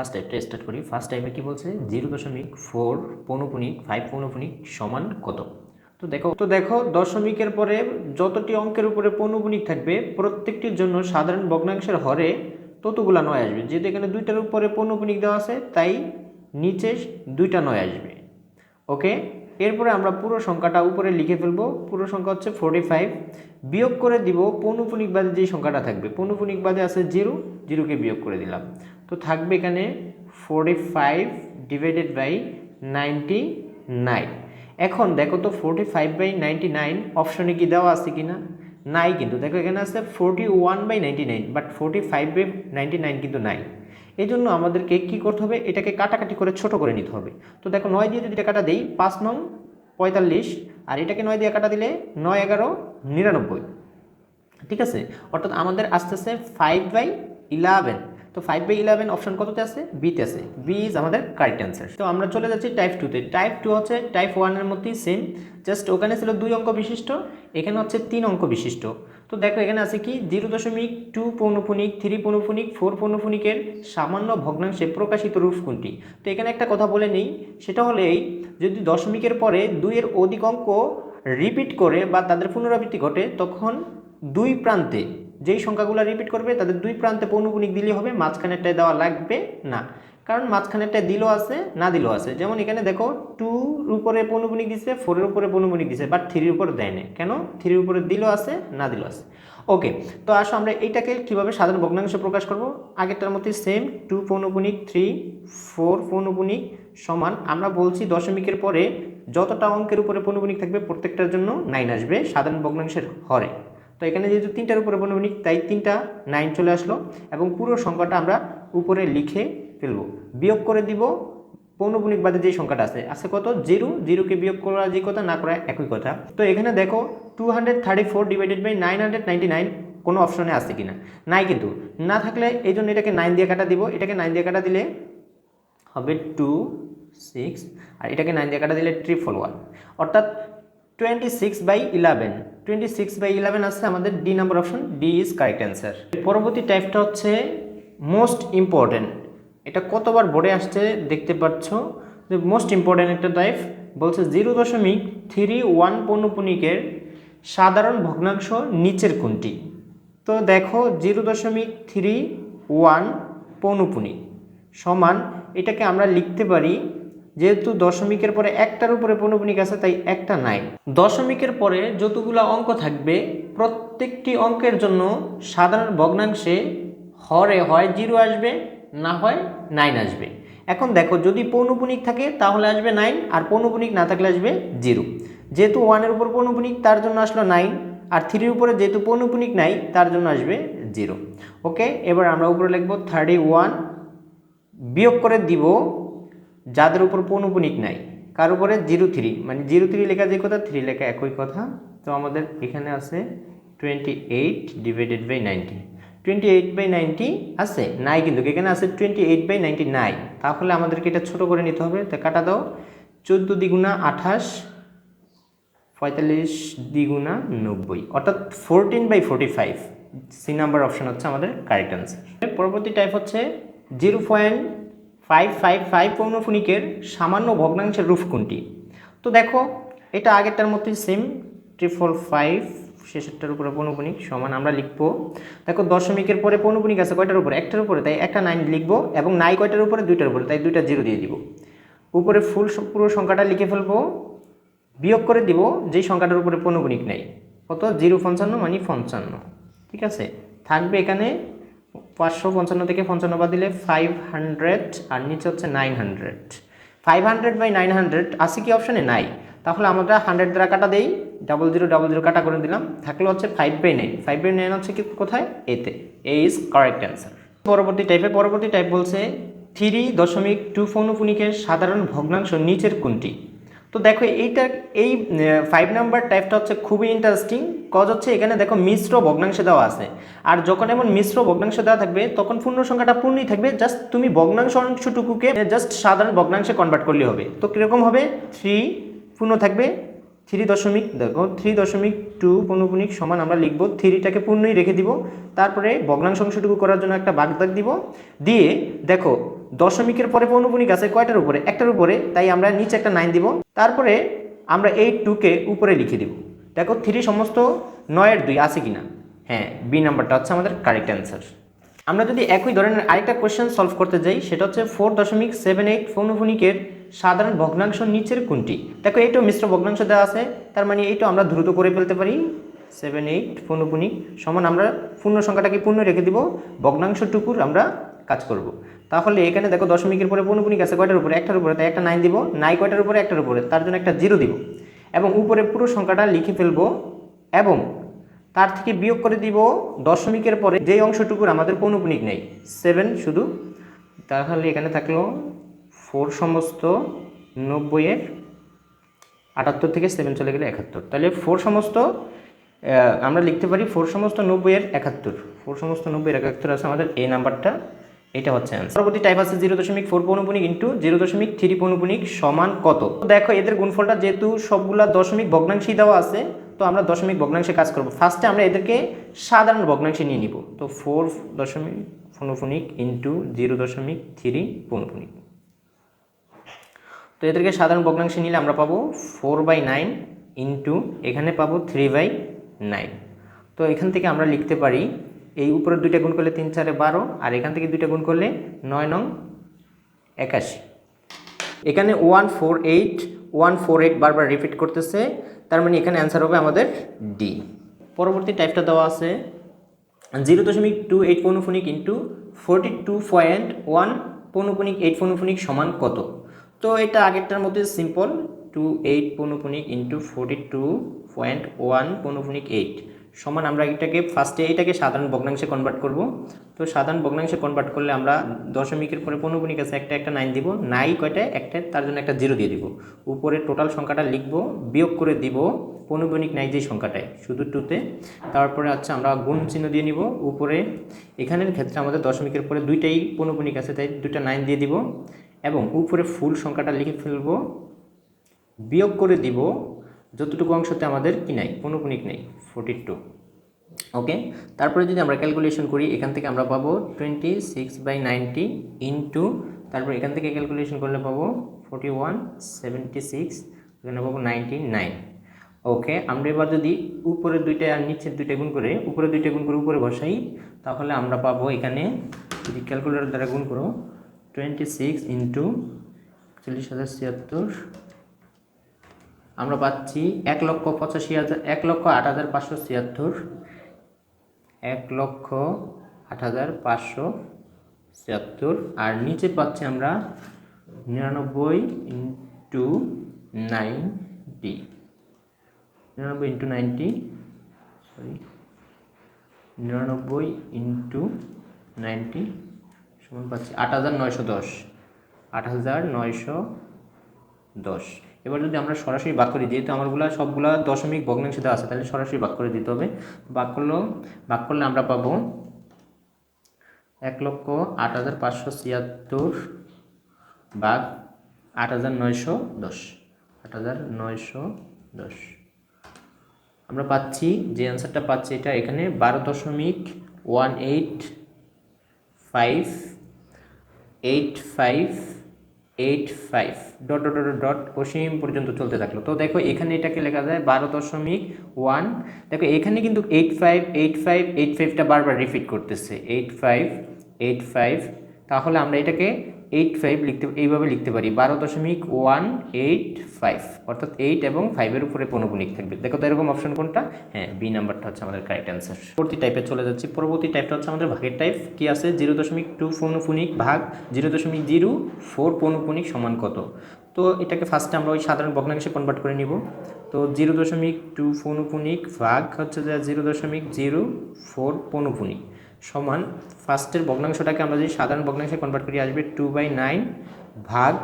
First টাইপটা start করি। First টাইপে কি বলছে? জিরো দশমিক ফোর পৌনপুনিক ফাইভ পৌনপুনিক সমান কত? তো দেখো তো দেখো, দশমিকের পরে যতটি অঙ্কের উপরে পৌনপুনিক থাকবে, প্রত্যেকটির জন্য সাধারণ ভগ্নাংশের হরে ততগুলা নয় আসবে। যেহেতু এখানে দুইটার উপরে পৌনপুনিক দেওয়া আছে, তাই নিচে দুইটা নয় আসবে। ওকে? এরপরে আমরা পুরো সংখ্যাটা উপরে লিখে ফেলব। পুরো সংখ্যা হচ্ছে ফোর্টি ফাইভ বিয়োগ করে দিব, পৌনপুনিক বাদে যেই সংখ্যাটা থাকবে, পৌনপুনিক বাদে আছে জিরো জিরোকে বিয়োগ করে দিলাম। তো থাকবে এখানে forty five divided by ninety nine এখন দেখো তো forty five by ninety nine অপশনে কি দেওয়া আছে কি না নাই কিন্তু। দেখো এখানে আছে forty one by ninety nine but forty five by ninety nine কিন্তু নাই। এই জন্য আমাদেরকে কী করতে হবে? এটাকে কাটাকাটি করে ছোট করে নিতে হবে। তো দেখো নয় দিয়ে যদি এটা কাটা দিই, পাঁচ নং পঁয়তাল্লিশ, আর এটাকে নয় দিয়ে কাটা দিলে নয় এগারো নিরানব্বই। ঠিক আছে? অর্থাৎ আমাদের আসতেছে ফাইভ বাই ইলেভেন তো ফাইভ বাই ইলেভেন অপশন কততে আছে? বিতে আছে। বি ইজ আমাদের কারেক্ট অ্যান্সার তো আমরা চলে যাচ্ছি টাইপ টুতে টাইপ টু হচ্ছে টাইপ ওয়ানের মধ্যেই সেম জাস্ট ওখানে ছিল দুই অঙ্ক বিশিষ্ট, এখানে হচ্ছে তিন অঙ্ক বিশিষ্ট। তো দেখো এখানে আছে কি? জিরো দশমিক টু পৌনপুনিক থ্রি পৌনপুনিক ফোর পৌনপুনিকের সামান্য ভগ্নাংশে প্রকাশিত রূপ কোনটি? তো এখানে একটা কথা বলে নেই। সেটা হলে এই, যদি দশমিকের পরে দুইয়ের অধিক অঙ্ক রিপিট করে বা তাদের পুনরাবৃত্তি ঘটে, তখন দুই প্রান্তে যেই সংখ্যাগুলো রিপিট করবে, তাদের দুই প্রান্তে পৌনপুনিক দিলেই হবে, মাঝখানেরটায় দেওয়া লাগবে না। কারণ মাঝখানেরটায় দিলও আছে, না দিলও আছে। যেমন এখানে দেখো টুর উপরে পৌনপুনিক দিছে ফোরের উপরে পৌনপুনিক দিছে বাট থ্রির উপরে দেয় না কেন? থ্রির উপরে দিলও আছে, না দিলও আছে। ওকে তো আসো আমরা এইটাকে কীভাবে সাধারণ ভগ্নাংশ প্রকাশ করব? আগেরটার মধ্যে সেম টু পৌনপুনিক থ্রি ফোর পৌনপুনিক সমান, আমরা বলছি দশমিকের পরে যতটা অঙ্কের উপরে পৌনপুনিক থাকবে, প্রত্যেকটার জন্য নাইন আসবে, সাধারণ ভগ্নাংশের হরে। তো এখানে যেহেতু তিনটার উপরে পৌনপুনিক তাই তিনটা নাইন চলে আসলো এবং পুরো সংখ্যাটা আমরা উপরে লিখে ফেলব। বিয়োগ করে দিব পৌনপুনিক বাদে যে সংখ্যাটা আছে আছে কত? জিরো জিরোকে বিয়োগ করা যে কথা, না করা একই কথা। তো এখানে দেখো two hundred thirty four divided by nine hundred ninety nine কোনো অপশনে আছে কিনা? নাই কিন্তু। না থাকলে এই জন্য এটাকে নাইন দিয়ে কাটা দিব। এটাকে নাইন দিয়ে কাটা দিলে হবে টু সিক্স আর এটাকে নাইন দিয়ে কাটা দিলে ট্রিপল ওয়ান অর্থাৎ twenty six by eleven twenty six by eleven আসছে আমাদের D number option D is correct answer পরবর্তী টাইপটা হচ্ছে মোস্ট ইম্পর্টেন্ট এটা কতবার বোর্ডে আসছে দেখতে পাচ্ছ? যে মোস্ট ইম্পর্টেন্ট একটা টাইপ বলছে জিরো দশমিক থ্রি ওয়ান পৌনপুনিকের সাধারণ ভগ্নাংশ নিচের কোনটি? তো দেখো জিরো দশমিক থ্রি ওয়ান পৌনপুনিক সমান এটাকে আমরা লিখতে পারি যেহেতু দশমিকের পরে একটার উপরে পৌনপুনিক আছে, তাই একটা নাই। দশমিকের পরে যতগুলো অঙ্ক থাকবে, প্রত্যেকটি অঙ্কের জন্য সাধারণ ভগ্নাংশে হরে হয় জিরো আসবে, না হয় নাইন আসবে। এখন দেখো, যদি পৌনপুনিক থাকে, তাহলে আসবে নাইন, আর পৌনপুনিক না থাকলে আসবে জিরো। যেহেতু ওয়ানের উপর পৌনপুনিক তার জন্য আসলো নাইন, আর থ্রির উপরে যেহেতু পৌনপুনিক নাই, তার জন্য আসবে জিরো। ওকে? এবার আমরা উপরে লিখব থার্টি ওয়ান বিয়োগ করে দিব যাদের উপর পৌনপুনিক নাই, কার উপরে? Zero three. মানে জিরো থ্রি লেখা যে কথা, থ্রি লেখা একই কথা। তো আমাদের এখানে আছে twenty eight divided by ninety twenty eight by ninety আছে? নাই কিন্তু, এখানে আছে টোয়েন্টি এইট বাই নাইনটি নাই তাহলে আমাদেরকে এটা ছোটো করে নিতে হবে। তো কাটা দাও। চোদ্দ দ্বিগুণা আঠাশ, পঁয়তাল্লিশ দ্বিগুণা নব্বই। অর্থাৎ fourteen by forty five C number option হচ্ছে আমাদের কারেক্ট অ্যান্সার পরবর্তী টাইপ হচ্ছে zero point five five five পৌনফুনিকের সামান্য ভগ্নাংশের রূপ কোনটি তো দেখো এটা আগেরটার মতোই সেম ট্রিপল ফাইভ শেষেরটার উপরে পৌনপুনিক সমান আমরা লিখব দেখো দশমিকের পরে পৌনপুনিক আছে কয়টার উপরে একটার উপরে তাই একটা নাইন লিখব এবং নাই কয়টার উপরে দুইটার উপরে তাই দুইটা জিরো দিয়ে দিব উপরে ফুল পুরো সংখ্যাটা লিখে ফেলব বিয়োগ করে দিব যেই সংখ্যাটার উপরে পৌনপুনিক নেই কত জিরো পঞ্চান্ন মানে পঞ্চান্ন ঠিক আছে থাকবে এখানে পাঁচশো পঞ্চান্ন থেকে পঞ্চান্ন বাদ দিলে ফাইভ হান্ড্রেড আর নিচে হচ্ছে nine hundred five hundred by nine hundred আছে কি অপশানে নাই। তাহলে আমরা হান্ড্রেড দ্বারা কাটা দেই ডাবল জিরো ডাবল জিরো কাটা করে দিলাম। থাকলে হচ্ছে five by nine five by nine হচ্ছে কি কোথায়? এতে এ ইজ কারেক্ট অ্যান্সার পরবর্তী টাইপে পরবর্তী টাইপ বলছে থ্রি দশমিক টু ফৌনপুনিকের সাধারণ ভগ্নাংশ নিচের কোনটি? তো দেখো এইটা, এই ফাইভ নাম্বার টাইপটা হচ্ছে খুবই ইন্টারেস্টিং কজ হচ্ছে এখানে দেখো মিশ্র ভগ্নাংশে দেওয়া আছে। আর যখন এমন মিশ্র ভগ্নাংশ দেওয়া থাকবে, তখন পূর্ণ সংখ্যাটা পূর্ণই থাকবে। জাস্ট তুমি ভগ্নাংশ অংশটুকুকে জাস্ট সাধারণ ভগ্নাংশে কনভার্ট করলে হবে। তো কীরকম হবে? থ্রি পূর্ণ থাকবে থ্রি দশমিক, দেখো থ্রি দশমিক টু পৌনপুনিক সমান আমরা লিখব থ্রিটাকে পূর্ণই রেখে দিব। তারপরে ভগ্নাংশ অংশটুকু করার জন্য একটা বাগ দাগ দিব। দিয়ে, দেখো দশমিকের পরে পৌনপুনিক আছে কয়টার উপরে? একটার উপরে, তাই আমরা নিচে একটা নাইন দিব। তারপরে আমরা এই টুকে উপরে লিখে দিব। দেখো থ্রি সমস্ত নয়ের দুই আছে কিনা? হ্যাঁ বি নাম্বারটা হচ্ছে আমাদের কারেক্ট অ্যান্সার আমরা যদি একই ধরনের আরেকটা কোয়েশ্চেন সলভ করতে যাই, সেটা হচ্ছে ফোর দশমিক সেভেন এইট পৌনপুনিকের সাধারণ ভগ্নাংশ নিচের কোনটি? দেখো, এইটাও মিশ্র ভগ্নাংশ দেওয়া আছে, তার মানে এইটাও আমরা দ্রুত করে ফেলতে পারি। সেভেন এইট পৌনপুনিক সমান আমরা পূর্ণ সংখ্যাটাকে পূর্ণ রেখে দিব, ভগ্নাংশটুকুর আমরা কাজ করব। তাহলে এখানে দেখো দশমিকের পরে পৌনপুনিক আছে কয়টার উপরে? একটার উপরে। তাই একটা নাইন দিব নাই কয়টার উপরে? একটার উপরে। তার জন্য একটা জিরো দিব। এবং উপরে পুরো সংখ্যাটা লিখে ফেলব। এবং তার থেকে বিয়োগ করে দিব দশমিকের পরে যেই অংশটুকুর আমাদের পৌনপুনিক নেই। সেভেন শুধু। তাহলে এখানে থাকল ফোর সমস্ত নব্বইয়ের আটাত্তর থেকে সেভেন চলে গেলে একাত্তর। তাহলে ফোর সমস্ত আমরা লিখতে পারি ফোর সমস্ত নব্বইয়ের একাত্তর। ফোর সমস্ত নব্বইয়ের একাত্তর আছে আমাদের এই নাম্বারটা এটা হচ্ছে answer। পরবর্তী টাইপ আছে জিরো দশমিক ফোর পৌনপুনিক ইন্টু জিরো দশমিক থ্রি পৌনপুনিক সমান কত? তো দেখো, এদের গুণফলটা যেহেতু সবগুলা দশমিক ভগ্নাংশই দেওয়া আছে, তো আমরা দশমিক ভগ্নাংশে কাজ করব। ফার্স্টে আমরা এদেরকে সাধারণ ভগ্নাংশে নিয়ে নিব। তো ফোর দশমিক পৌনপুনিক ইন্টু জিরো দশমিক থ্রি পৌনপুনিক। তো এদেরকে সাধারণ ভগ্নাংশে নিলে আমরা পাবো ফোর বাই নাইন ইন্টু এখানে পাবো থ্রি বাই নাইন তো এখান থেকে আমরা লিখতে পারি এই উপরের দুইটা গুণ করলে তিন চারে বারো, আর এখান থেকে দুইটা গুণ করলে নয় নং একাশি। এখানে one four eight, one four eight বারবার রিপিট করতেছে, তার মানে এখানে অ্যান্সার হবে আমাদের ডি। পরবর্তী টাইপটা দেওয়া আছে, জিরো দশমিক two eight পৌনফোনিক into forty two point one পৌনফোনিক eight পৌনফোনিক সমান কত? তো এটা আগেরটার মধ্যে simple, two eight পৌনফোনিক into forty two point one পৌনফোনিক eight. সমান, আমরা এটাকে ফার্স্টে এটাকে সাধারণ ভগ্নাংশে কনভার্ট করব। তো সাধারণ ভগ্নাংশে কনভার্ট করলে আমরা দশমিকের পরে পৌনপুনিক আছে, একটা একটা নাইন দিব। নাই কয়টায়? একটা, তার জন্য একটা জিরো দিয়ে দিব। উপরে টোটাল সংখ্যাটা লিখব, বিয়োগ করে দিব পৌনপুনিক নাই যে সংখ্যাটায়, শুধু টুতে তারপরে হচ্ছে আমরা গুণ চিহ্ন দিয়ে নিব উপরে। এখানের ক্ষেত্রে আমাদের দশমিকের পরে দুইটাই পৌনপুনিক আছে, তাই দুইটা নাইন দিয়ে দিব। এবং উপরে ফুল সংখ্যাটা লিখে ফেলব। বিয়োগ করে দিব যতটুকু অংশতে আমাদের কি নাই? পৌনপুনিক নেই ফোর্টি টু ওকে তারপরে যদি আমরা ক্যালকুলেশন করি, এখান থেকে আমরা পাবো twenty six by ninety into তারপর এখান থেকে ক্যালকুলেশন করলে পাবো ফোর্টি ওয়ান সেভেন্টি সিক্স এখানে পাবো নাইনটি নাইন ওকে আমরা এবার যদি উপরে দুইটা আর নিচের দুইটা গুণ করে, উপরে দুইটা গুণ করে উপরে বসাই, তাহলে আমরা পাবো এখানে, যদি ক্যালকুলেটর দ্বারা গুণ করো টোয়েন্টি সিক্স ইন্টু চল্লিশ হাজার ছিয়াত্তর আমরা পাচ্ছি এক লক্ষ পঁচাশি হাজার, এক লক্ষ আট হাজার পাঁচশো ছিয়াত্তর, এক লক্ষ আট হাজার পাঁচশো ছিয়াত্তর। আর নিচে পাচ্ছি আমরা নিরানব্বই ইন্টু নাইনটি নিরানব্বই ইন্টু নাইনটি সরি, নিরানব্বই ইন্টু নাইনটি সমান পাচ্ছি আট হাজার নয়শো দশ, আট হাজার নয়শো দশ। এবার যদি আমরা সরাসরি বাক করি, যেহেতু আমারগুলো সবগুলা দশমিক ভগ্নাংশে দেওয়া আছে, তাহলে সরাসরি বাক করে দিতে হবে। বাক করল বাক করলে আমরা পাবো এক লক্ষ আট হাজার পাঁচশো ছিয়াত্তর বাঘ আট হাজার নয়শো দশ। আট হাজার নয়শো দশ। আমরা পাচ্ছি, যে অ্যান্সারটা পাচ্ছি এটা এখানে বারো দশমিক one eight five eight five eight five dot dot dot dot অসীম পর্যন্ত চলতে থাকল। তো দেখো, এখানে এটাকে লেখা যায় বারো দশমিক ওয়ান দেখো, এখানে কিন্তু eight five eight five eight ফাইভটা বারবার রিপিট করতেছে। এইট ফাইভ এইট ফাইভ তাহলে আমরা এটাকে এইট ফাইভ লিখতে, এইভাবে লিখতে পারি, বারো দশমিক ওয়ান এইট ফাইভ, অর্থাৎ এইট এবং ফাইভের উপরে পৌনপুনিক থাকবে। দেখো তো এরকম অপশন কোনটা? হ্যাঁ বি নাম্বারটা হচ্ছে আমাদের কারেক্ট অ্যান্সার পরবর্তী টাইপে চলে যাচ্ছি। পরবর্তী টাইপটা হচ্ছে আমাদের ভাগের টাইপ কি আছে? জিরো দশমিক টু পৌনপুনিক ভাগ জিরো দশমিক জিরো ফোর পৌনপুনিক সমান কত? তো এটাকে ফার্স্টে আমরা ওই সাধারণ ভগ্নাংশে কনভার্ট করে নিব। তো জিরো দশমিক টু পৌনপুনিক ভাগ হচ্ছে জিরো দশমিক জিরো ফোর পৌনপুনিক সমান ফার্স্টের ভগ্নাংশটাকে আমরা যদি সাধারণ ভগ্নাংশে কনভার্ট করি, আসবে টু বাই নাইন ভাগ,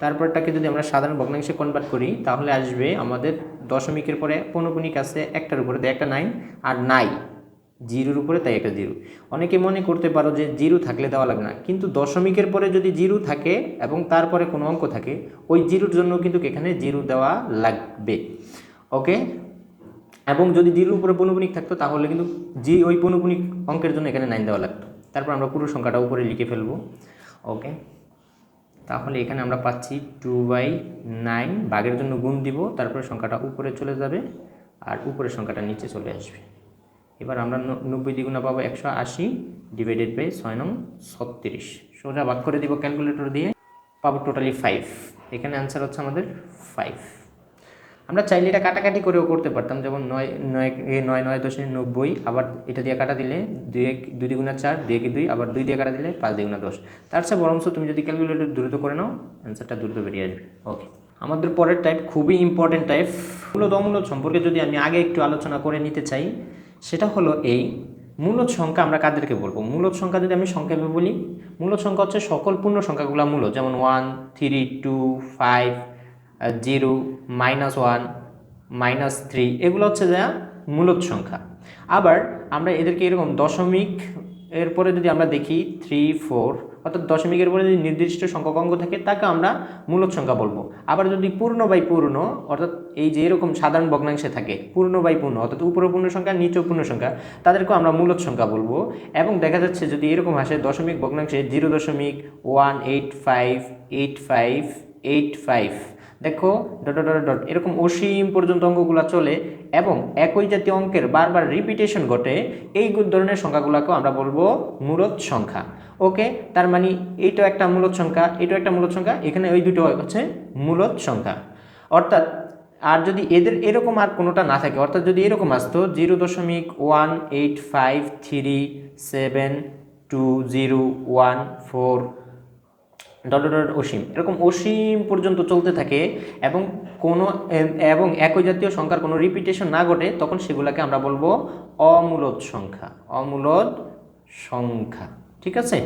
তারপরটাকে যদি আমরা সাধারণ ভগ্নাংশে কনভার্ট করি, তাহলে আসবে আমাদের দশমিকের পরে পৌনপুনিক আছে একটার উপরে তাই একটা নাইন আর নাই, জিরোর উপরে তাই একটা জিরো। অনেকে মনে করতে পারো যে জিরো থাকলে দেওয়া লাগবে না, কিন্তু দশমিকের পরে যদি জিরো থাকে এবং তারপরে কোনো অঙ্ক থাকে, ওই জিরোর জন্য কিন্তু এখানে জিরো দেওয়া লাগবে। ওকে এবং যদি জিরোর উপরে পৌনপুনিক থাকতো, তাহলে কিন্তু জি ওই পৌনপুনিক অঙ্কের জন্য এখানে নাইন দেওয়া লাগতো। তারপর আমরা পুরো সংখ্যাটা উপরে লিখে ফেলব। ওকে তাহলে এখানে আমরা পাচ্ছি টু বাই নাইন বাঘের জন্য গুণ দিব, তারপরে সংখ্যাটা উপরে চলে যাবে আর উপরের সংখ্যাটা নিচে চলে আসবে। এবার আমরা নব্বই দ্বিগুণা পাবো একশো আশি ডিভাইডেড বাই ছয় নং ছত্রিশ। সোজা ভাগ করে দিব ক্যালকুলেটর দিয়ে, পাবো টোটালি ফাইভ এখানে অ্যান্সার হচ্ছে আমাদের ফাইভ আমরা চাইলে এটা কাটাকাটি করেও করতে পারতাম, যেমন নয় নয় নয় নয় দশে নব্বই, আবার এটা দিয়ে কাটা দিলে দুই এক, দুই দ্বিগুণা চার, দুই একে দুই, আবার দুই দিয়ে কাটা দিলে পাঁচ দ্বিগুণা দশ। তার চেয়ে বরঞ্চ তুমি যদি ক্যালকুলেটর দ্রুত করে নাও অ্যান্সারটা দ্রুত বেরিয়ে আসবে। ওকে আমাদের পরের টাইপ খুবই ইম্পর্টেন্ট টাইপ মূলত অমূলত সম্পর্কে যদি আমি আগে একটু আলোচনা করে নিতে চাই, সেটা হলো এই মূলত সংখ্যা আমরা কাদেরকে বলব? মূলত সংখ্যা যদি আমি সংক্ষেপে বলি মূলত সংখ্যা হচ্ছে সকল পূর্ণ সংখ্যাগুলো মূলত যেমন one three two five zero minus one minus three এগুলো হচ্ছে যা মূলত সংখ্যা। আবার আমরা এদেরকে এরকম দশমিক এরপরে যদি আমরা দেখি থ্রি ফোর অর্থাৎ দশমিকের পরে যদি নির্দিষ্ট সংখ্যক অঙ্ক থাকে, তাকে আমরা মূলত সংখ্যা বলব। আবার যদি পূর্ণ বাই পূর্ণ, অর্থাৎ এই যে এরকম সাধারণ ভগ্নাংশে থাকে, পূর্ণ বাই পূর্ণ, অর্থাৎ উপরে পূর্ণ সংখ্যা নিচেও পূর্ণ সংখ্যা, তাদেরকেও আমরা মূলত সংখ্যা বলব। এবং দেখা যাচ্ছে যদি এরকম আসে, দশমিক ভগ্নাংশে জিরো দশমিক one eight five eight five eight five দেখো, ডট ডট ডট এরকম অসীম পর্যন্ত অঙ্কগুলো চলে এবং একই জাতীয় অঙ্কের বারবার রিপিটেশন ঘটে, এই ধরনের সংখ্যাগুলোকেও আমরা বলব মূলত সংখ্যা। ওকে? তার মানে এইটাও একটা মূলত সংখ্যা, এটাও একটা মূলত সংখ্যা, এখানে ওই দুটো হচ্ছে মূলত সংখ্যা। অর্থাৎ, আর যদি এদের এরকম আর কোনোটা না থাকে, অর্থাৎ যদি এরকম আসতো, জিরো দশমিক one eight five three seven two zero one four dot dot অসীম। এরকম অসীম পর্যন্ত চলতে থাকে এবং কোনো, এবং একই জাতীয় সংখ্যার কোনো রিপিটেশন না ঘটে, তখন সেগুলোকে আমরা বলব অমূলত সংখ্যা। অমূলত সংখ্যা। ঠিক আছে?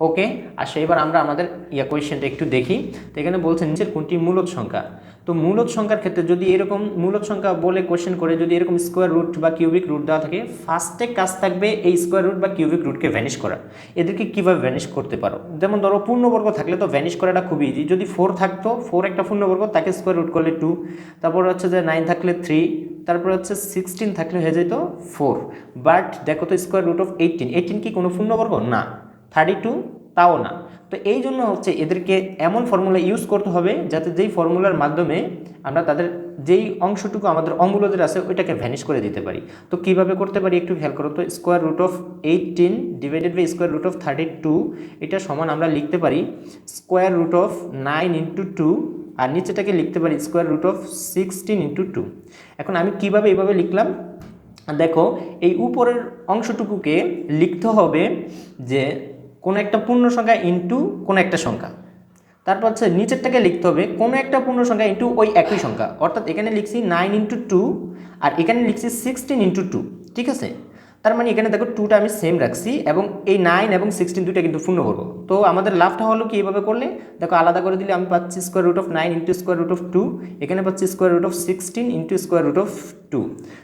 ওকে আর সেইবার আমরা আমাদের ইয়া কোয়েশ্চেনটা একটু দেখি। তো এখানে বলছেন নিচের কোনটি মূলত সংখ্যা? তো মূলত সংখ্যার ক্ষেত্রে যদি এরকম মূলত সংখ্যা বলে কোশ্চেন করে যদি এরকম স্কোয়ার রুট বা কিউবিক রুট দেওয়া থাকে ফার্স্টে কাজ থাকবে এই স্কোয়ার রুট বা কিউবিক রুটকে ভ্যানিশ করা। এদেরকে কীভাবে ভ্যানিশ করতে পারো? যেমন ধরো পূর্ণবর্গ থাকলে তো ভ্যানিশ করাটা খুবই ইজি যদি ফোর থাকতো ফোর একটা পূর্ণবর্গ, তাকে স্কোয়ার রুট করলে টু তারপর হচ্ছে যে নাইন থাকলে থ্রি তারপর হচ্ছে সিক্সটিন থাকলে হয়ে যেত ফোর বাট দেখো তো square root of eighteen eighteen কি কোনো পূর্ণবর্গ? না। থার্টি টু তাও না। তো এই জন্য হচ্ছে এদেরকে এমন ফর্মুলা ইউজ করতে হবে যাতে যেই ফর্মুলার মাধ্যমে আমরা তাদের যেই অংশটুকু আমাদের অমূলদের আছে ওইটাকে ভ্যানিশ করে দিতে পারি। তো কীভাবে করতে পারি একটু খেয়াল করো তো square root of eighteen divided by square root of thirty two এটা সমান আমরা লিখতে পারি square root of nine into two আর নিচেটাকে লিখতে পারি square root of sixteen into two এখন আমি কীভাবে এইভাবে লিখলাম? দেখো, এই উপরের অংশটুকুকে লিখতে হবে যে কোনো একটা পূর্ণ সংখ্যা ইন্টু কোনো একটা সংখ্যা। তারপর হচ্ছে নিচেরটাকে লিখতে হবে কোনো একটা পূর্ণ সংখ্যা ইন্টু ওই একই সংখ্যা। অর্থাৎ এখানে লিখছি নাইন ইন্টু টু আর এখানে লিখছি সিক্সটিন ইন্টু টু ঠিক আছে? তার মানে এখানে দেখো টুটা আমি সেম রাখছি এবং এই নাইন এবং সিক্সটিন দুইটা কিন্তু পূর্ণ করব। তো আমাদের লাভটা হলো কি এইভাবে করলে? দেখো আলাদা করে দিলে আমি পাচ্ছি square root of nine into square root of two এখানে পাচ্ছি square root of sixteen into square root of two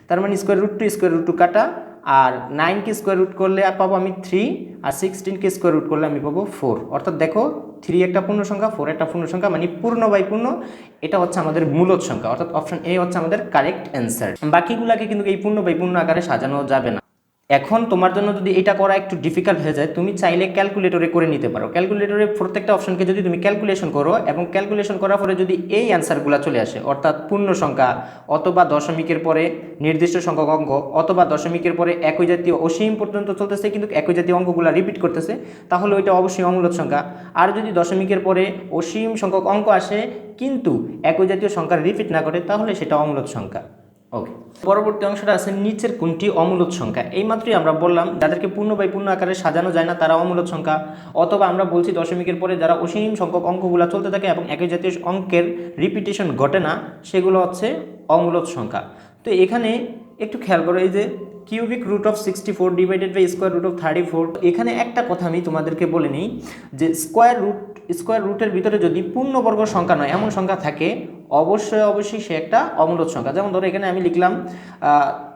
তার মানে square root two square root two কাটা আর নাইনকে স্কোয়ার রুট করলে পাবো আমি থ্রি আর সিক্সটিনকে স্কোয়ার রুট করলে আমি পাবো ফোর অর্থাৎ দেখো থ্রি একটা পূর্ণ সংখ্যা ফোর একটা পূর্ণ সংখ্যা মানে পূর্ণ বাই পূর্ণ, এটা হচ্ছে আমাদের মূলত সংখ্যা। অর্থাৎ অপশন এ হচ্ছে আমাদের কারেক্ট অ্যান্সার বাকিগুলাকে কিন্তু এই পূর্ণ বাই পূর্ণ আকারে সাজানো যাবে না। এখন তোমার জন্য যদি এটা করা একটু ডিফিকাল্ট হয়ে যায়, তুমি চাইলে ক্যালকুলেটরে করে নিতে পারো। ক্যালকুলেটরে প্রত্যেকটা অপশনকে যদি তুমি ক্যালকুলেশন করো এবং ক্যালকুলেশন করার পরে যদি এই অ্যান্সারগুলো চলে আসে, অর্থাৎ পূর্ণ সংখ্যা অথবা দশমিকের পরে নির্দিষ্ট সংখ্যক অঙ্ক, অথবা দশমিকের পরে একই জাতীয় অসীম পর্যন্ত চলতেছে, কিন্তু একই জাতীয় অঙ্কগুলো রিপিট করতেছে, তাহলে ওইটা অবশ্যই অমূলত সংখ্যা। আর যদি দশমিকের পরে অসীম সংখ্যক অঙ্ক আসে, কিন্তু একই জাতীয় সংখ্যা রিপিট না করে তাহলে সেটা অমূলত সংখ্যা। ওকে পরবর্তী অংশটা আছে নিচের কোনটি অমূলত সংখ্যা? এই মাত্রই আমরা বললাম, যাদেরকে পূর্ণ বাই পূর্ণ আকারে সাজানো যায় না, তারা অমূলত সংখ্যা। অথবা আমরা বলছি দশমিকের পরে যারা অসীম সংখ্যক অঙ্কগুলো চলতে থাকে এবং একই জাতীয় অঙ্কের রিপিটেশন ঘটে না, সেগুলো হচ্ছে অমূলত সংখ্যা। তো এখানে একটু খেয়াল করো, এই যে cubic root of sixty four divided by square root of thirty four এখানে একটা কথা আমি তোমাদেরকে বলে নিই যে স্কোয়ার রুট স্কোয়ার রুটের ভিতরে যদি পূর্ণবর্গ সংখ্যা নয়, এমন সংখ্যা থাকে অবশ্যই অবশ্যই সে একটা অমূলত সংখ্যা। যেমন ধরো এখানে আমি লিখলাম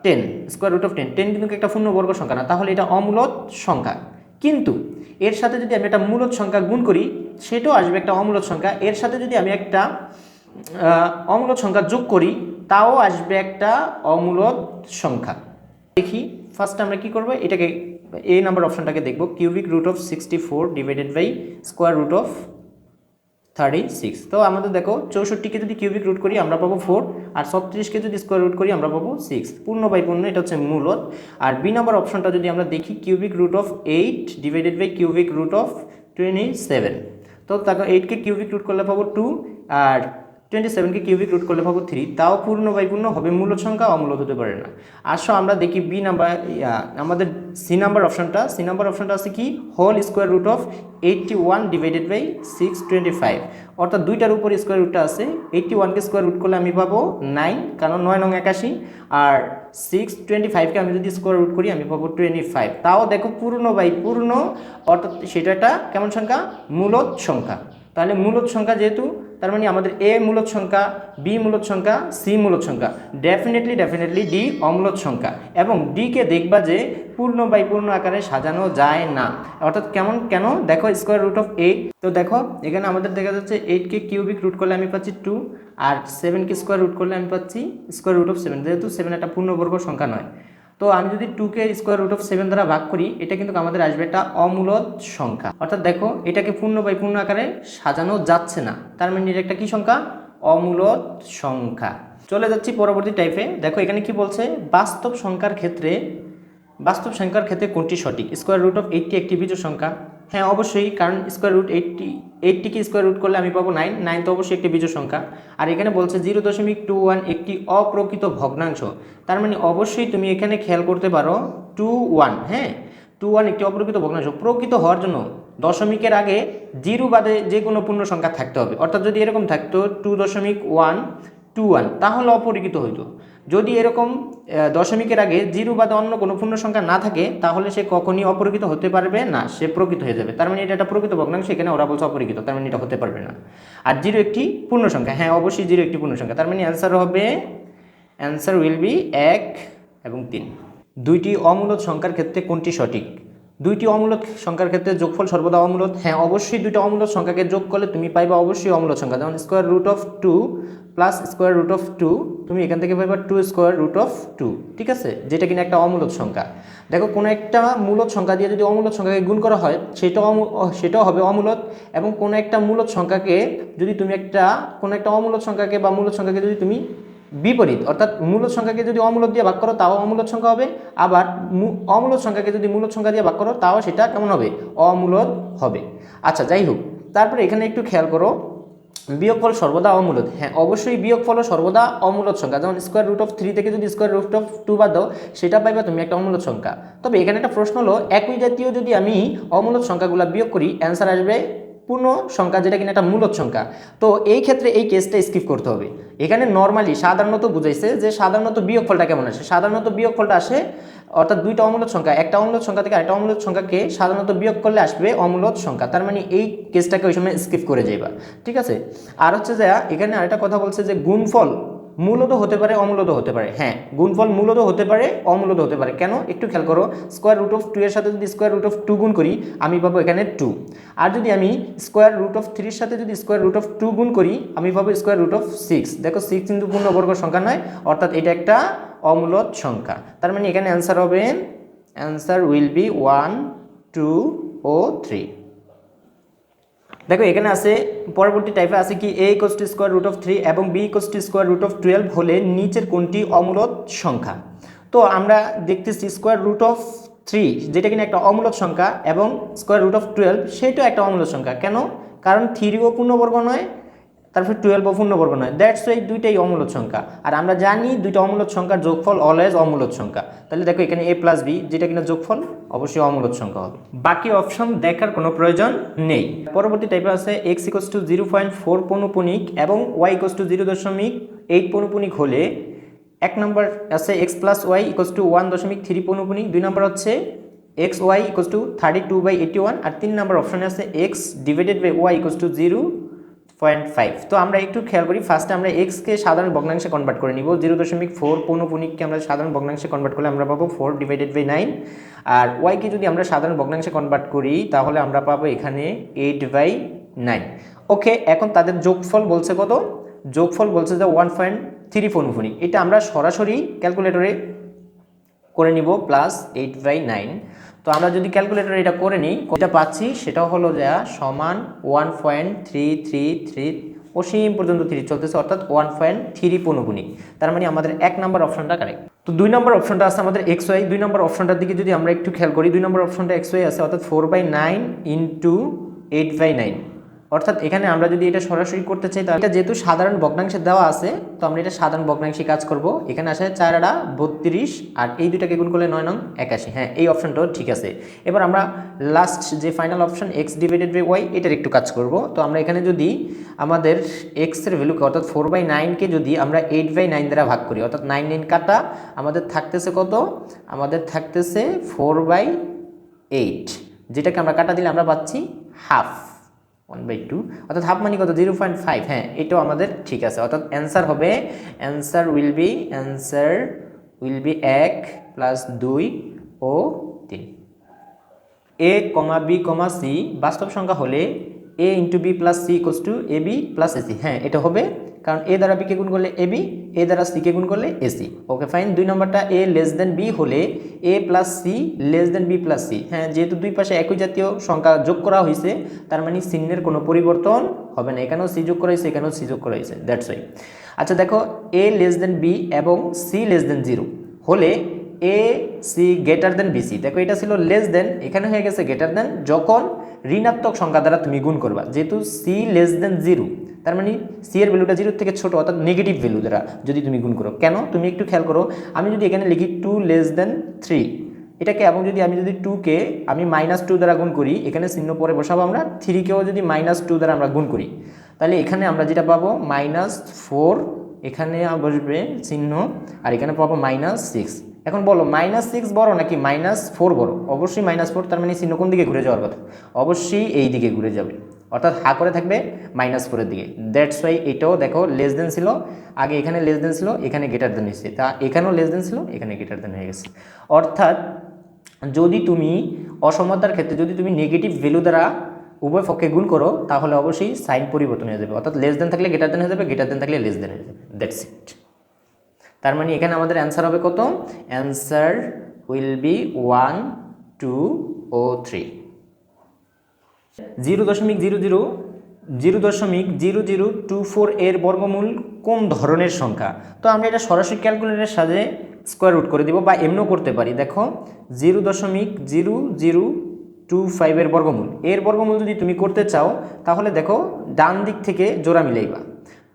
ten square root of ten ten কিন্তু একটা পূর্ণবর্গ সংখ্যা না তাহলে এটা অমূলত সংখ্যা। কিন্তু এর সাথে যদি আমি একটা মূলত সংখ্যা গুণ করি সেটাও আসবে একটা অমূলত সংখ্যা। এর সাথে যদি আমি একটা আহ, অমূলদ সংখ্যা যোগ করি তাও আসবে একটা অমূলদ সংখ্যা। দেখি ফার্স্ট আমরা কি করব? এটাকে এই নাম্বার অপশনটাকে দেখব। Cubic root of sixty four divided by square root of thirty six তো আমাদের দেখো চৌষট্টিকে যদি কিউবিক রুট করি, আমরা পাবো ফোর আর ছত্রিশকে যদি স্কোয়ার রুট করি, আমরা পাবো সিক্স পূর্ণ বাই পূর্ণ, এটা হচ্ছে মূলত আর বি নম্বর অপশনটা যদি আমরা দেখি cubic root of eight divided by cubic root of twenty seven তো তাকে এইটকে কিউবিক রুট করলে পাবো টু আর টোয়েন্টি সেভেনকে কিউবিক রুট করলে পাবো থ্রি তাও পূর্ণ বাই পূর্ণ হবে মূলত সংখ্যা অমূলত হতে পারে না। আসো আমরা দেখি বি নাম্বার আমাদের সি নাম্বার অপশনটা। সি নাম্বার অপশানটা আছে কি? Whole square root of eighty one divided by six twenty five অর্থাৎ দুইটার উপর স্কোয়ার রুটটা আছে। এইটটি ওয়ানকে স্কোয়ার রুট করলে আমি পাবো নাইন কারণ নয় নং একাশি। আর সিক্স টোয়েন্টি ফাইভকে আমি যদি স্কোয়ার রুট করি, আমি পাবো টোয়েন্টি ফাইভ তাও দেখো পূর্ণ বাই পূর্ণ, অর্থাৎ সেটা একটা কেমন সংখ্যা? মূলত সংখ্যা। তাহলে মূলত সংখ্যা যেহেতু তার মানে আমাদের এ মূলত সংখ্যা বি মূলত সংখ্যা সি মূলত সংখ্যা। ডেফিনেটলি ডেফিনেটলি ডি অমূলত সংখ্যা। এবং ডিকে দেখবা যে পূর্ণ বাই পূর্ণ আকারে সাজানো যায় না। অর্থাৎ কেমন, কেন? দেখো স্কোয়ার রুট অফ এইট তো দেখো, এখানে আমাদের দেখা যাচ্ছে এইটকে কিউবিক রুট করলে আমি পাচ্ছি টু আর সেভেনকে স্কোয়ার রুট করলে আমি পাচ্ছি স্কোয়ার রুট অফ সেভেন যেহেতু সেভেন একটা পূর্ণবর্গ সংখ্যা নয়। তো আমি যদি টুকে স্কোয়ার রুট অফ সেভেন দ্বারা ভাগ করি, এটা কিন্তু আমাদের আসবে একটা অমূলত সংখ্যা। অর্থাৎ দেখো, এটাকে পূর্ণ বাই পূর্ণ আকারে সাজানো যাচ্ছে না। তার মানে এটা একটা কী সংখ্যা? অমূলত সংখ্যা। চলে যাচ্ছি পরবর্তী টাইপে দেখো, এখানে কি বলছে? বাস্তব সংখ্যার ক্ষেত্রে, বাস্তব সংখ্যার ক্ষেত্রে কোনটি সঠিক? স্কোয়ার রুট অফ এইটটি একটি বিজোড় সংখ্যা। হ্যাঁ অবশ্যই, কারণ স্কোয়ার রুট এইটটি এইটটিকে স্কোয়ার রুট করলে আমি পাবো নাইন নাইন তো অবশ্যই একটি বিজোড় সংখ্যা। আর এখানে বলছে জিরো দশমিক টু ওয়ান একটি অপ্রকৃত ভগ্নাংশ। তার মানে অবশ্যই তুমি এখানে খেয়াল করতে পারো টু ওয়ান হ্যাঁ? টু ওয়ান একটি অপ্রকৃত ভগ্নাংশ। প্রকৃত হওয়ার জন্য দশমিকের আগে জিরো বাদে যে কোনো পূর্ণ সংখ্যা থাকতে হবে। অর্থাৎ যদি এরকম থাকতো টু দশমিক ওয়ান টু ওয়ান তাহলে অপরিকৃত হইতো। যদি এরকম দশমিকের আগে জিরো বাদে অন্য কোনো পূর্ণ সংখ্যা না থাকে, তাহলে সে কখনই অপরিকৃত হতে পারবে না, সে প্রকৃত হয়ে যাবে। তার মানে এটা একটা প্রকৃত ভগ্নাংশ, সেখানে ওরা বলছে অপরিকৃত তার মানে এটা হতে পারবে না। আর জিরো একটি পূর্ণ সংখ্যা হ্যাঁ অবশ্যই জিরো একটি পূর্ণ সংখ্যা তার মানে অ্যান্সার হবে অ্যান্সার উইল বি এক এবং তিন। দুইটি অমূলত সংখ্যার ক্ষেত্রে কোনটি সঠিক? দুইটি অমূলত সংখ্যার ক্ষেত্রে যোগফল সর্বদা অমূলত হ্যাঁ অবশ্যই দুইটা অমূলত সংখ্যাকে যোগ করলে তুমি পাইবা অবশ্যই অমূলত সংখ্যা। যেমন square root of two plus square root of two তুমি এখান থেকে পাইবা two square root of two ঠিক আছে? যেটা কিনা একটা অমূলত সংখ্যা। দেখো, কোনো একটা মূলত সংখ্যা দিয়ে যদি অমূলত সংখ্যাকে গুণ করা হয় সেটাও সেটাও হবে অমূলত এবং কোনো একটা মূলত সংখ্যাকে যদি তুমি একটা, কোনো একটা অমূলত সংখ্যাকে বা মূলত সংখ্যাকে যদি তুমি বিপরীত, অর্থাৎ মূলত সংখ্যাকে যদি অমূলত দিয়ে ভাগ করো, তাও অমূলত সংখ্যা হবে। আবার অমূলত সংখ্যাকে যদি মূলত সংখ্যা দিয়ে ভাগ করো, তাও সেটা কেমন হবে? অমূলত হবে। আচ্ছা যাই হোক তারপরে এখানে একটু খেয়াল করো, বিয়োগফল সর্বদা অমূলত। হ্যাঁ অবশ্যই বিয়োগফলও সর্বদা অমূলত সংখ্যা। যেমন স্কোয়ার রুট অফ থ্রি থেকে যদি স্কোয়ার রুট অফ টু বাদ দাও, সেটা পাইবা তুমি একটা অমূলত সংখ্যা। তবে এখানে একটা প্রশ্ন হলো, একই জাতীয় যদি আমি অমূলত সংখ্যাগুলো বিয়োগ করি অ্যান্সার আসবে পূর্ণ সংখ্যা, যেটা কিনা একটা মূলত সংখ্যা। তো এই ক্ষেত্রে এই কেসটা স্কিপ করতে হবে। এখানে নর্মালি সাধারণত বুঝাইছে যে সাধারণত বিয়োগফলটা কেমন আসে? সাধারণত বিয়োগফলটা আসে, অর্থাৎ দুইটা অমূলত সংখ্যা, একটা অমূলত সংখ্যা থেকে আরেকটা অমূলত সংখ্যাকে সাধারণত বিয়োগ করলে আসবে অমূলত সংখ্যা। তার মানে এই কেসটাকে ওই সময় স্কিপ করে যাইবা। ঠিক আছে? আর হচ্ছে যে, এখানে আরেকটা কথা বলছে যে গুণফল মূলত হতে পারে, অমূলত হতে পারে। হ্যাঁ গুণফল মূলত হতে পারে, অমূলত হতে পারে। কেন? একটু খেয়াল করো স্কোয়ার রুট অফ টু এর সাথে যদি স্কোয়ার রুট অফ টু গুণ করি, আমি পাবো এখানে টু আর যদি আমি স্কোয়ার রুট অফ থ্রির সাথে যদি স্কোয়ার রুট অফ টু গুণ করি, আমি পাবো স্কোয়ার রুট অফ সিক্স দেখো সিক্স কিন্তু পূর্ণবর্গ সংখ্যা নয়, অর্থাৎ এটা একটা অমূলত সংখ্যা। তার মানে এখানে অ্যান্সার হবে answer will be one two O three দেখো, এখানে আছে, পরবর্তী টাইপে আছে কি A equals to square root of three এবং B equals to square root of twelve হলে নিচের কোনটি অমূলত সংখ্যা? তো আমরা দেখতেছি স্কোয়ার রুট অফ থ্রি যেটা কিনা একটা অমূলত সংখ্যা এবং স্কোয়ার রুট অফ টুয়েলভ সেটাও একটা অমূলত সংখ্যা। কেন? কারণ থ্রিও পূর্ণবর্গ নয় তারপর টুয়েলভ পূর্ণবর্গ নয়। দ্যাটস ওয়াই দুইটাই অমূলত সংখ্যা। আর আমরা জানি দুইটা অমূলত সংখ্যার যোগফল অলওয়েজ অমূলত সংখ্যা। তাহলে দেখো এখানে এ প্লাস বি যেটা কিনা যোগফল, অবশ্যই অমূলত সংখ্যা হবে। বাকি অপশন দেখার কোনো প্রয়োজন নেই। পরবর্তী টাইপে আছে x equals to zero point four পনুপনিক এবং ওয়াই ইকোস টু জিরো দশমিক এইট পনুপনিক হলে এক নম্বর আছে x plus y equals to one দশমিক থ্রি পনুপনিক, দুই নম্বর হচ্ছে x y equals to thirty two by eighty one আর তিন নম্বর অপশনে আছে x divided by y equals to zero point five তো আমরা একটু খেয়াল করি ফার্স্টে আমরা এক্সকে সাধারণ ভগ্নাংশে কনভার্ট করে নিব। জিরো দশমিক ফোর পৌনপুনিককে আমরা সাধারণ ভগ্নাংশে কনভার্ট করলে আমরা পাবো ফোর ডিভাইডেড বাই নাইন আর ওয়াইকে যদি আমরা সাধারণ ভগ্নাংশে কনভার্ট করি, তাহলে আমরা পাবো এখানে এইট বাই নাইন ওকে এখন তাদের যোগফল বলছে কত? যোগফল বলছে যে ওয়ান পয়েন্ট থ্রি পৌনপুনিক এটা আমরা সরাসরি ক্যালকুলেটরে করে নিব প্লাস এইট বাই নাইন তো আমরা যদি ক্যালকুলেটর এটা করে নিই, যেটা পাচ্ছি সেটা হলো যা সমান one point three three three অসীম পর্যন্ত থ্রি চলতেছে, অর্থাৎ ওয়ান পয়েন্ট থ্রি পৌনগুণিক তার মানে আমাদের এক নম্বর অপশনটা কারেক্ট তো দুই নম্বর অপশনটা আছে আমাদের এক্স ওয়াই দুই নম্বর অপশনটার দিকে যদি আমরা একটু খেয়াল করি, দুই নম্বর অপশনটা এক্স ওয়াই আছে, অর্থাৎ four by nine into eight by nine অর্থাৎ এখানে আমরা যদি এটা সরাসরি করতে চাই, তাহলে এটা যেহেতু সাধারণ ভগ্নাংশে দেওয়া আছে, তো আমরা এটা সাধারণ ভগ্নাংশে কাজ করব। এখানে আসে চার আড়া, বত্রিশ, আর এই দুটাকে গুণ করলে নয় নং একাশি। হ্যাঁ এই অপশনটাও ঠিক আছে। এবার আমরা লাস্ট যে final option x divided by y এটার একটু কাজ করব। তো আমরা এখানে যদি আমাদের এক্সের ভ্যালুকে অর্থাৎ ফোর বাই নাইনকে যদি আমরা এইট বাই নাইন দ্বারা ভাগ করি, অর্থাৎ নাইন নাইন কাটা, আমাদের থাকতেছে কত? আমাদের থাকতেছে ফোর বাই এইট যেটাকে আমরা কাটা দিলে আমরা পাচ্ছি হাফ ওয়ান বাই টু অর্থাৎ হাফ মানি কত? জিরো পয়েন্ট ফাইভ হ্যাঁ এটাও আমাদের ঠিক আছে। অর্থাৎ অ্যান্সার হবে answer will be answer will be এক প্লাস দুই ও তিন। এ কমা বি কমা সি বাস্তব সংখ্যা হলে A into B plus C equals to A B plus AC হ্যাঁ এটা হবে কারণ এ দ্বারা বিকে গুণ করলে এ বি এ দ্বারা সিকে গুণ করলে এসি ওকে ফাইন দুই নম্বরটা এ লেস দেন বি হলে A plus C less than B plus C হ্যাঁ যেহেতু দুই পাশে একই জাতীয় সংখ্যা যোগ করা হয়েছে, তার মানে চিহ্নের কোনো পরিবর্তন হবে না। এখানেও সি যোগ করা হয়েছে, এখানেও সি যোগ করা হয়েছে দ্যাটস ওয়াই আচ্ছা দেখো এ লেস দেন বি এবং সি লেস দেন জিরো হলে A C greater than BC দেখো, এটা ছিল লেস দেন এখানে হয়ে গেছে গ্রেটার দেন যখন ঋণাত্মক সংখ্যা দ্বারা তুমি গুণ করবা। যেহেতু সি লেস দেন জিরো তার মানে সি এর ভ্যালুটা জিরোর থেকে ছোট, অর্থাৎ নেগেটিভ ভ্যালু দ্বারা যদি তুমি গুণ করো। কেন? তুমি একটু খেয়াল করো, আমি যদি এখানে লিখি টু লেস দেন থ্রি এটাকে এবং যদি আমি যদি টুকে আমি মাইনাস টু দ্বারা গুণ করি, এখানে চিহ্ন পরে বসাবো আমরা থ্রিকেও যদি মাইনাস টু দ্বারা আমরা গুণ করি, তাহলে এখানে আমরা যেটা পাবো মাইনাস ফোর এখানে বসবে চিহ্ন, আর এখানে পাবো মাইনাস সিক্স এখন বলো মাইনাস সিক্স বড় নাকি মাইনাস ফোর বড়? অবশ্যই মাইনাস ফোর তার মানে চিহ্ন কোন দিকে ঘুরে যাওয়ার কথা? অবশ্যই এই দিকে ঘুরে যাবে। অর্থাৎ হা করে থাকবে মাইনাস ফোরের দিকে দ্যাটস ওয়াই এটাও দেখো লেস দেন ছিল, আগে এখানে লেস দেন ছিল, এখানে গেটার দেন এসেছে তা এখানেও লেস দেন ছিল, এখানে গেটার দেন হয়ে গেছে। অর্থাৎ যদি তুমি অসমতার ক্ষেত্রে যদি তুমি নেগেটিভ ভ্যালু দ্বারা উভয় পক্ষে গুণ করো, তাহলে অবশ্যই সাইন পরিবর্তন হয়ে যাবে। অর্থাৎ লেস দেন থাকলে গেটার দেন হয়ে যাবে গেটার দেন থাকলে লেস দেন হয়ে যাবে। দ্যাটস ইট তার মানে এখানে আমাদের অ্যান্সার হবে কত? Answer will be one two O three zero দশমিক জিরো জিরো জিরো দশমিক জিরো জিরো টু ফোর এর বর্গমূল কোন ধরনের সংখ্যা? তো আমরা এটা সরাসরি ক্যালকুলেটরের সাথে স্কোয়ার রুট করে দিব বা এমনও করতে পারি। দেখো, জিরো দশমিক জিরো জিরো টু ফাইভের বর্গমূল। এর বর্গমূল যদি তুমি করতে চাও, তাহলে দেখো, ডান দিক থেকে জোড়া মিলাইবা।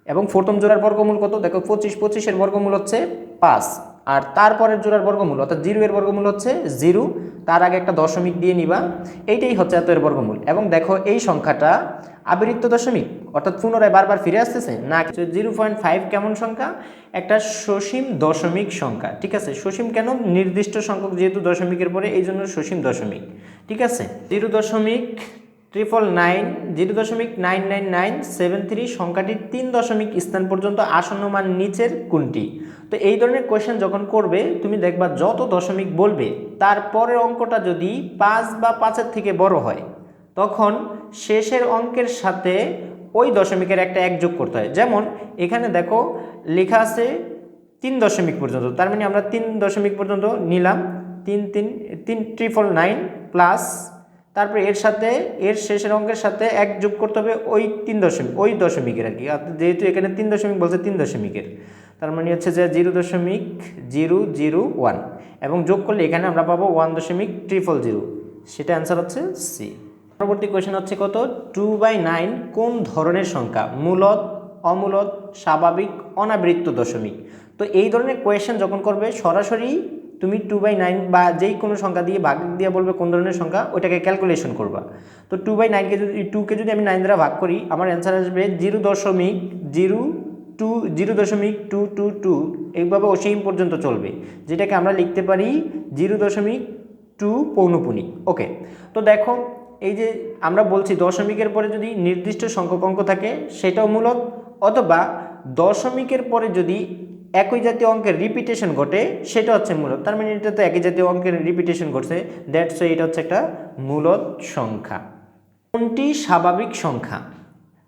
এবং প্রথম জোড়ার বর্গমূল কত? দেখো, পঁচিশ পঁচিশের বর্গমূল হচ্ছে পাঁচ। আর তারপরের জোড়ার বর্গমূল, অর্থাৎ জিরো এর বর্গমূল হচ্ছে জিরো, তার আগে একটা দশমিক দিয়ে নিবা। এইটাই হচ্ছে এত এর বর্গমূল। এবং দেখো, এই সংখ্যাটা আবৃত্ত দশমিক, অর্থাৎ পুনরায় বারবার ফিরে আসতেছে, না কিছু জিরো পয়েন্ট ফাইভ কেমন সংখ্যা? একটা সসীম দশমিক সংখ্যা, ঠিক আছে? সসীম কেন? নির্দিষ্ট সংখ্যক যেহেতু দশমিকের পরে, এই জন্য সসীম দশমিক, ঠিক আছে? জিরো দশমিক ট্রিপল নাইন, জিরো দশমিক nine nine nine seven three সংখ্যাটির তিন দশমিক স্থান পর্যন্ত আসন্ন মান নিচের কোনটি? তো এই ধরনের কোয়েশ্চেন যখন করবে, তুমি দেখবা যত দশমিক বলবে তারপরের অঙ্কটা যদি পাঁচ বা পাঁচের থেকে বড় হয় তখন শেষের অঙ্কের সাথে ওই দশমিকের একটা এক যোগ করতে হয়। যেমন, এখানে দেখো লেখা আছে তিন দশমিক পর্যন্ত, তার মানে আমরা তিন দশমিক পর্যন্ত নিলাম, তিন তিন তিন ট্রিপল নাইন প্লাস তারপরে এর সাথে, এর শেষের অঙ্কের সাথে এক যোগ করতে হবে ওই তিন দশমিক, ওই দশমিকের আর কি। যেহেতু এখানে তিন দশমিক বলছে তিন দশমিকের, তার মানে হচ্ছে যে জিরো দশমিক জিরো জিরো ওয়ান। এবং যোগ করলে এখানে আমরা পাবো ওয়ান দশমিক ট্রিপল জিরো সেটা অ্যান্সার হচ্ছে সি পরবর্তী কোয়েশ্চেন হচ্ছে কত? টু বাই নাইন কোন ধরনের সংখ্যা? মূলত, অমূলত, স্বাভাবিক, অনাবৃত্ত দশমিক। তো এই ধরনের কোয়েশ্চেন যখন করবে, সরাসরি তুমি টু বাই নাইন বা যেই কোনো সংখ্যা দিয়ে ভাগ দিয়ে বলবে কোন ধরনের সংখ্যা, ওইটাকে ক্যালকুলেশন করবা। তো টু বাই নাইনকে যদি টুকে যদি আমি নাইন দ্বারা ভাগ করি, আমার অ্যান্সার আসবে জিরো দশমিক জিরো টু জিরো দশমিক টু টু টু এইভাবে অসীম পর্যন্ত চলবে, যেটাকে আমরা লিখতে পারি জিরো দশমিক টু পৌনপুনি। ওকে তো দেখো এই যে আমরা বলছি দশমিকের পরে যদি নির্দিষ্ট সংখ্যক অঙ্ক থাকে, সেটাও মূলত, অথবা দশমিকের পরে যদি একই জাতীয় অঙ্কের রিপিটেশন ঘটে, সেটা হচ্ছে মূলত, তার মানে এটা তো একই জাতীয় অঙ্কের রিপিটেশন ঘটছে দ্যাটস এটা হচ্ছে একটা মূলত সংখ্যা। কোনটি স্বাভাবিক সংখ্যা?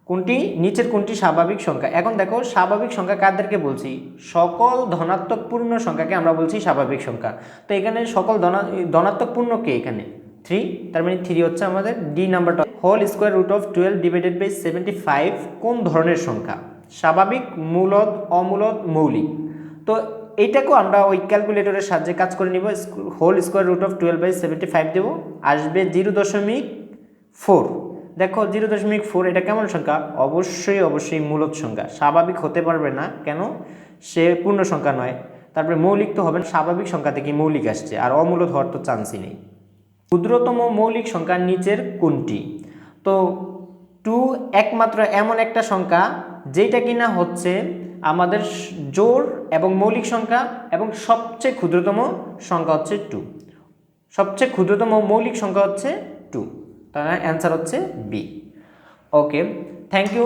কোনটি? নিচের কোনটি স্বাভাবিক সংখ্যা? এখন দেখো, স্বাভাবিক সংখ্যা কাদেরকে বলছি? সকল ধনাত্মক পূর্ণ সংখ্যাকে আমরা বলছি স্বাভাবিক সংখ্যা। তো এখানে সকল ধনা, ধনাত্মক পূর্ণ কে এখানে? থ্রি তার মানে থ্রি হচ্ছে আমাদের ডি নাম্বারটা whole square root of twelve divided by seventy five কোন ধরনের সংখ্যা? স্বাভাবিক মূলদ অমূলদ মৌলিক। তো এইটাকেও আমরা ওই ক্যালকুলেটরের সাহায্যে কাজ করে নিব whole square root of twelve by seventy five দেবো আসবে জিরো দশমিক ফোর দেখো জিরো দশমিক ফোর এটা কেমন সংখ্যা? অবশ্যই অবশ্যই মূলত সংখ্যা। স্বাভাবিক হতে পারবে না কেন? সে পূর্ণ সংখ্যা নয়। তারপরে মৌলিক তো হবে না, স্বাভাবিক সংখ্যা থেকে মৌলিক আসছে? আর অমূলত হওয়ার তো চান্সই নেই। ক্ষুদ্রতম মৌলিক সংখ্যার নিচের কোনটি? তো টু একমাত্র এমন একটা সংখ্যা যেটা কিনা হচ্ছে আমাদের জোর এবং মৌলিক সংখ্যা এবং সবচেয়ে ক্ষুদ্রতম সংখ্যা হচ্ছে টু। সবচেয়ে ক্ষুদ্রতম মৌলিক সংখ্যা হচ্ছে টু। তার অ্যান্সার হচ্ছে বি ওকে থ্যাংক ইউ